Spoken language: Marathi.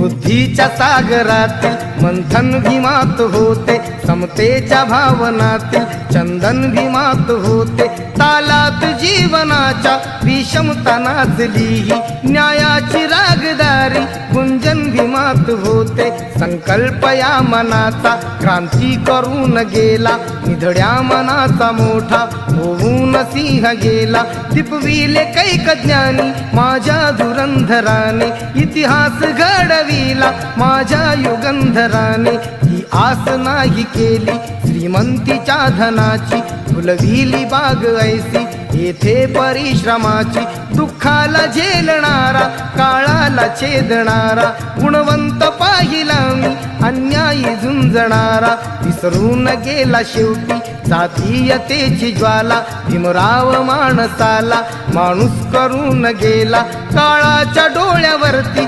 बुद्धीच्या सागरातील मंथन भीमात होते समतेच्या भावनातील चंदन भीमात होते. तालात जीवनाच्या विषमता नाचली न्यायाची रागदारी गुंजन भीमात होते. संकल्प या मनाचा क्रांती करून गेला. निधड्या मनाचा मोठा होऊन सिंह गेला. दिपविले कैक ज्ञानी माझ्या धुरंधराने इतिहास घडविला. माझ्या युगंधराने ही आस नाही केली. श्रीमंतीच्या धनाची फुलविली बाग ऐसी. येथे परिश्रमाची दुःखाला झेलणारा मनाला छेदणारा गुणवंत पाहिला मी अन्यायी झुंजणारा. विसरून गेला शेवटी जातीयतेची ज्वाला भीमराव माणसाला. माणूस करून गेला काळाच्या डोळ्यावरती